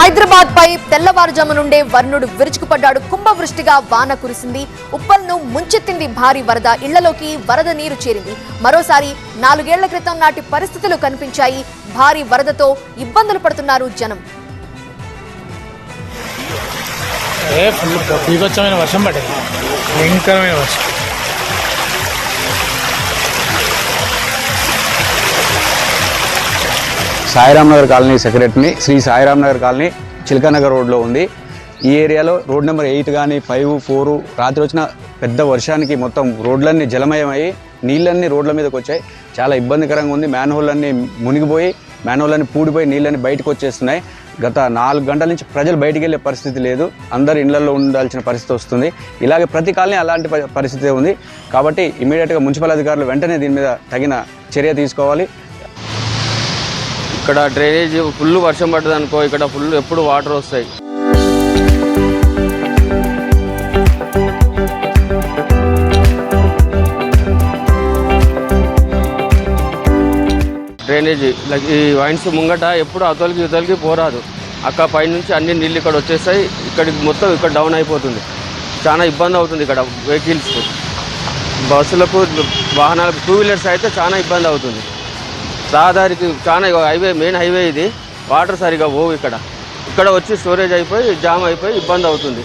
హైదరాబాద్ పై తెల్లవారుజాము నుండే వర్ణుడు విరుచుకుపడ్డాడు. కుంభవృష్టిగా వాన కురిసింది. ఉప్పల్ను ముంచెత్తింది భారీ వరద. ఇళ్ళలోకి వరద నీరు చేరింది. మరోసారి నాలుగేళ్ళ క్రితం నాటి పరిస్థితులు కనిపించాయి. భారీ వరదతో ఇబ్బందులు పడుతున్నారు జనం. ఏ ఫుల్ వర్షం భయంకరమైన వర్షం. సాయిరామ్ నగర్ కాలనీ సెక్రటరీని శ్రీ సాయిరామ్ నగర్ కాలనీ చిలకనగర్ రోడ్లో ఉంది. ఈ ఏరియాలో రోడ్ నెంబర్ ఎయిట్ కానీ ఫైవ్ ఫోరు రాత్రి వచ్చిన పెద్ద వర్షానికి మొత్తం రోడ్లన్నీ జలమయమయ్యి నీళ్ళన్నీ రోడ్ల మీదకి వచ్చాయి. చాలా ఇబ్బందికరంగా ఉంది. మ్యాన్హోల్ అన్నీ మునిగిపోయి మ్యాన్హోల్ అన్ని పూడిపోయి నీళ్ళన్నీ బయటకు వచ్చేస్తున్నాయి. గత నాలుగు గంటల నుంచి ప్రజలు బయటికి వెళ్ళే పరిస్థితి లేదు. అందరు ఇళ్ళలో ఉండాల్సిన పరిస్థితి వస్తుంది. ఇలాగే ప్రతి కాలనీ అలాంటి ప- పరిస్థితి ఉంది. కాబట్టి ఇమీడియట్గా మున్సిపల్ అధికారులు వెంటనే దీని మీద తగిన చర్య తీసుకోవాలి. ఇక్కడ డ్రైనేజ్ ఫుల్ వర్షం పడ్డది అనుకో ఇక్కడ ఫుల్ ఎప్పుడు వాటర్ వస్తాయి. డ్రైనేజ్ లైక్ ఈ వైన్స్ ముంగట ఎప్పుడు అతలికి ఇతలికి పోరాదు. అక్క పైనుంచి అన్ని నీళ్ళు ఇక్కడ వచ్చేస్తాయి ఇక్కడికి మొత్తం ఇక్కడ డౌన్ అయిపోతుంది. చాలా ఇబ్బంది అవుతుంది ఇక్కడ వెహికల్స్కు. బస్సులకు వాహనాలకు టూ వీలర్స్ అయితే చాలా ఇబ్బంది అవుతుంది. రహదారికి చాలా హైవే మెయిన్ హైవే ఇది. వాటర్ సరిగా పోవు ఇక్కడ. ఇక్కడ వచ్చి స్టోరేజ్ అయిపోయి జామ్ అయిపోయి ఇబ్బంది అవుతుంది.